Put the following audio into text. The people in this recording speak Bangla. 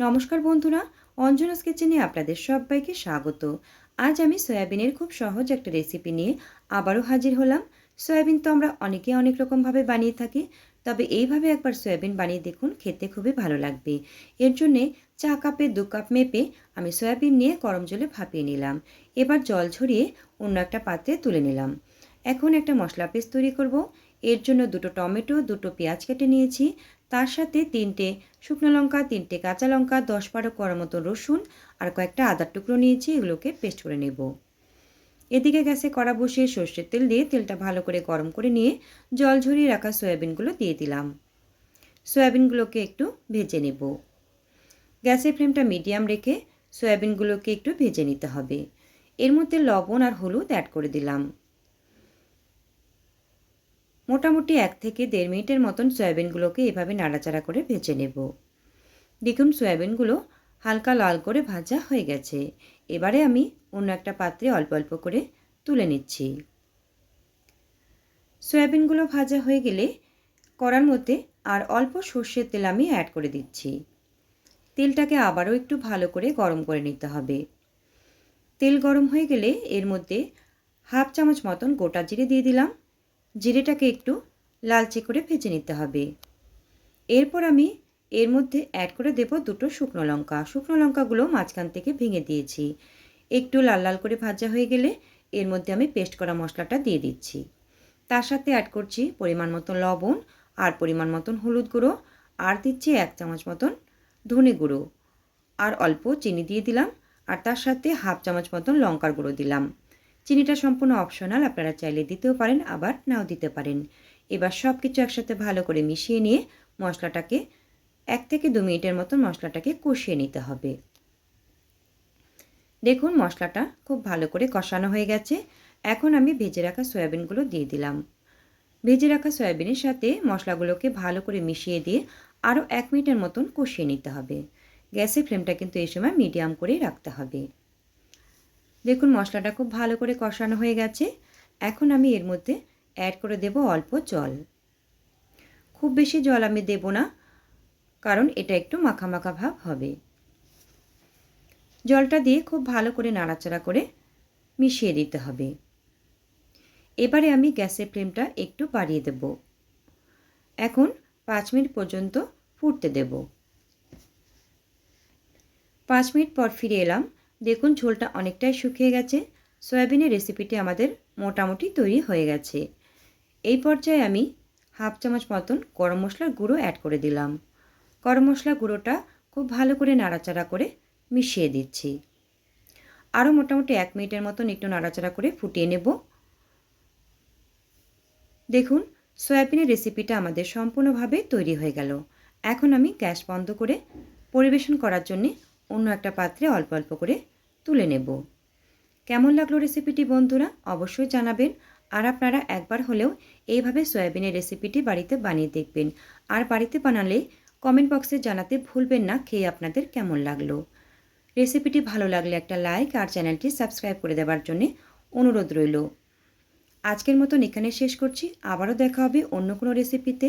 নমস্কার বন্ধুরা অঞ্জনাস কিচেনে আপনাদের সবাইকে স্বাগত। আজ আমি সয়াবিনের খুব সহজ একটা রেসিপি নিয়ে আবারও হাজির হলাম। সয়াবিন তো আমরা অনেকে অনেক রকমভাবে বানিয়ে থাকি, তবে এইভাবে একবার সয়াবিন বানিয়ে দেখুন, খেতে খুবই ভালো লাগবে। এর জন্যে চা কাপে দু কাপ মেপে আমি সয়াবিন নিয়ে গরম জলে ভাপিয়ে নিলাম। এবার জল ঝরিয়ে অন্য একটা পাত্রে তুলে নিলাম। এখন একটা মশলা পেস্ট তৈরি করব। এর জন্য দুটো টমেটো, দুটো পেঁয়াজ কেটে নিয়েছি। তার সাথে তিনটে শুকনো লঙ্কা, তিনটে কাঁচা লঙ্কা, দশ বারো করার মতো রসুন আর কয়েকটা আদার টুকরো নিয়েছি, এগুলোকে পেস্ট করে নেব। এদিকে গ্যাসে কড়া বসিয়ে সর্ষের তেল দিয়ে তেলটা ভালো করে গরম করে নিয়ে জল ঝরিয়ে রাখা সয়াবিনগুলো দিয়ে দিলাম। সয়াবিনগুলোকে একটু ভেজে নেব। গ্যাসের ফ্লেমটা মিডিয়াম রেখে সয়াবিনগুলোকে একটু ভেজে নিতে হবে। এর মধ্যে লবণ আর হলুদ অ্যাড করে দিলাম। মোটামুটি এক থেকে দেড় মিনিটের মতন সয়াবিনগুলোকে এভাবে নাড়াচাড়া করে ভেজে নেব। দেখুন, সয়াবিনগুলো হালকা লাল করে ভাজা হয়ে গেছে। এবারে আমি অন্য একটা পাত্রে অল্প অল্প করে তুলে নিচ্ছি। সয়াবিনগুলো ভাজা হয়ে গেলে কড়ার মধ্যে আর অল্প সর্ষের তেল আমি অ্যাড করে দিচ্ছি। তেলটাকে আবারও একটু ভালো করে গরম করে নিতে হবে। তেল গরম হয়ে গেলে এর মধ্যে হাফ চামচ মতন গোটা জিরে দিয়ে দিলাম। জিরেটাকে একটু লালচে করে ভেজে নিতে হবে। এরপর আমি এর মধ্যে অ্যাড করে দেব দুটো শুকনো লঙ্কা। শুকনো লঙ্কাগুলো মাঝখান থেকে ভেঙে দিয়েছি। একটু লাল লাল করে ভাজা হয়ে গেলে এর মধ্যে আমি পেস্ট করা মশলাটা দিয়ে দিচ্ছি। তার সাথে অ্যাড করছি পরিমাণ মতন লবণ আর পরিমাণ মতন হলুদ গুঁড়ো আর দিচ্ছি এক চামচ মতন ধনে গুঁড়ো। আর অল্প চিনি দিয়ে দিলাম আর তার সাথে হাফ চামচ মতন লঙ্কার গুঁড়ো দিলাম। চিনিটা সম্পূর্ণ অপশনাল আপনারা চাইলে দিতেও পারেন, আবার নাও দিতে পারেন। এবার সব কিছু একসাথে ভালো করে মিশিয়ে নিয়ে মশলাটাকে এক থেকে দু মিনিটের মতন মশলাটাকে কষিয়ে নিতে হবে। দেখুন, মশলাটা খুব ভালো করে কষানো হয়ে গেছে। এখন আমি ভেজে রাখা সয়াবিনগুলো দিয়ে দিলাম। ভেজে রাখা সয়াবিনের সাথে মশলাগুলোকে ভালো করে মিশিয়ে দিয়ে আরও এক মিনিটের মতন কষিয়ে নিতে হবে। গ্যাসের ফ্লেমটা কিন্তু এই সময় মিডিয়াম করেই রাখতে হবে। দেখুন মশলাটা খুব ভালো করে কষানো হয়ে গেছে। এখন আমি এর মধ্যে অ্যাড করে দেব অল্প জল। খুব বেশি জল আমি দেব না, কারণ এটা একটু মাখা মাখা ভাব হবে। জলটা দিয়ে খুব ভালো করে নাড়াচাড়া করে মিশিয়ে দিতে হবে। এবারে আমি গ্যাসের ফ্লেমটা একটু বাড়িয়ে দেব। এখন পাঁচ মিনিট পর্যন্ত ফুটতে দেব। পাঁচ মিনিট পর ফিরে এলাম। দেখুন ঝোলটা অনেকটাই শুকিয়ে গেছে। সয়াবিনের রেসিপিটি আমাদের মোটামুটি তৈরি হয়ে গেছে। এই পর্যায়ে আমি হাফ চামচ মতন গরম মশলার গুঁড়ো অ্যাড করে দিলাম। গরম মশলা গুঁড়োটা খুব ভালো করে নাড়াচাড়া করে মিশিয়ে দিচ্ছি। আরও মোটামুটি এক মিনিটের মতন একটু নাড়াচাড়া করে ফুটিয়ে নেব। দেখুন, সয়াবিনের রেসিপিটা আমাদের সম্পূর্ণভাবে তৈরি হয়ে গেল। এখন আমি গ্যাস বন্ধ করে পরিবেশন করার জন্যে অন্য একটা পাত্রে অল্প অল্প করে তুলে নেব। কেমন লাগল রেসিপিটি বন্ধুরা? অবশ্যই জানাবেন। আর আপনারা একবার হলেও এইভাবে সয়াবিনের রেসিপিটি বাড়িতে বানিয়ে দেখবেন। আর বাড়িতে বানালে কমেন্ট বক্সে জানাতে ভুলবেন না, খেয়ে আপনাদের কেমন লাগল? রেসিপিটি ভালো লাগলে একটা লাইক আর চ্যানেলটি সাবস্ক্রাইব করে দেওয়ার জন্যে অনুরোধ রইল। আজকের মতন এখানে শেষ করছি। আবারও দেখা হবে অন্য কোনো রেসিপিতে।